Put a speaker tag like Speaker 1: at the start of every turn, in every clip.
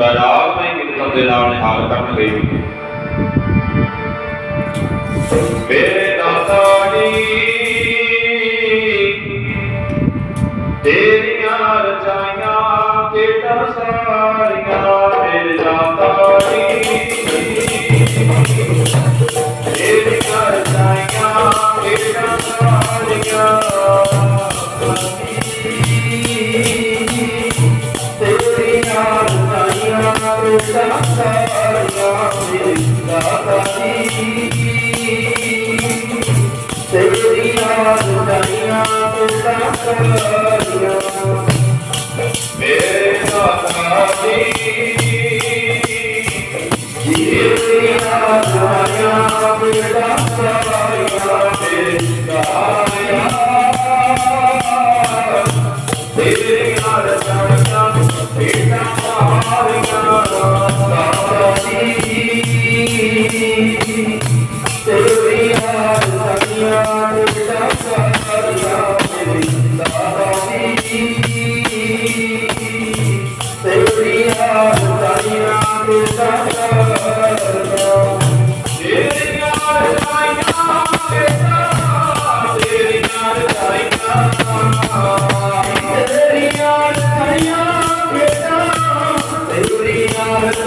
Speaker 1: ਬੈਰਾਗ ਮੈਂ ਕੀਰਤਨ ਦੇ ਨਾਲ ਨਿਹਾਲ ਕਰਨਗੇ ਮੇਰੇ ਦਾਤਾ ਜੀ ਤੇਰੀਆਂ ਰਚਾਈਆਂ ਕਿਹੜਾ ਸਾਰੀਆਂ ਮੇਰੇ ਦਾਤਾ ਜੀ ਰਚਾਈਆਂ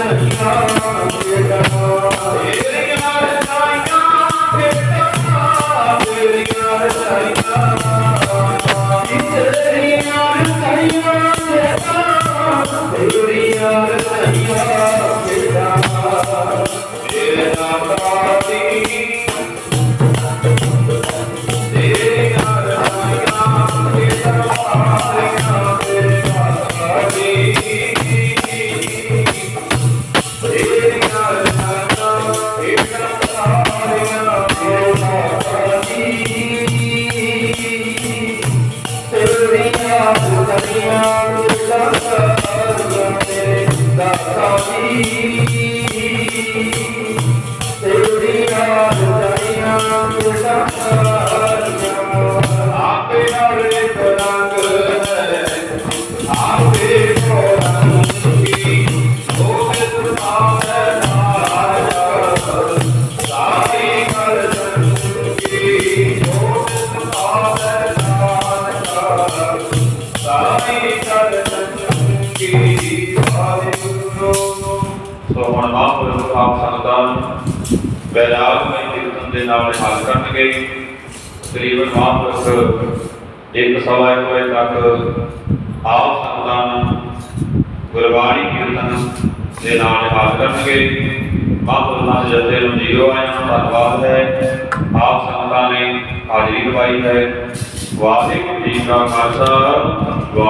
Speaker 1: Yeah. Música ਸੋ ਹੁਣ ਮਹਾਂਪੁਰਖ ਆਪ ਸੰਗਤਾਂ ਨੂੰ ਬੈਰਾਗ ਮੈਂ ਕੀਰਤਨ ਦੇ ਨਾਲ ਨਿਹਾਲ ਕਰਨਗੇ। ਤਕਰੀਬਨ ਮਹਾਂਪੁਰਖ ਇੱਕ ਸਵਾ ਇੱਕ ਵਜੇ ਤੱਕ ਆਪ ਸੰਗਤਾਂ ਨੂੰ ਗੁਰਬਾਣੀ ਕੀਰਤਨ ਦੇ ਨਾਲ ਨਿਹਾਲ ਕਰਨਗੇ। ਮਹਾਂਪੁਰਖਾਂ ਦੇ ਜਥੇ ਨੂੰ ਜੀਓ ਆਇਆਂ ਦਾ ਧੰਨਵਾਦ ਹੈ। ਆਪ ਸੰਗਤਾਂ ਨੇ ਹਾਜ਼ਰੀ ਲਵਾਈ ਹੈ। ਵਾਹਿਗੁਰੂ ਜੀ ਕਾ ਖਾਲਸਾ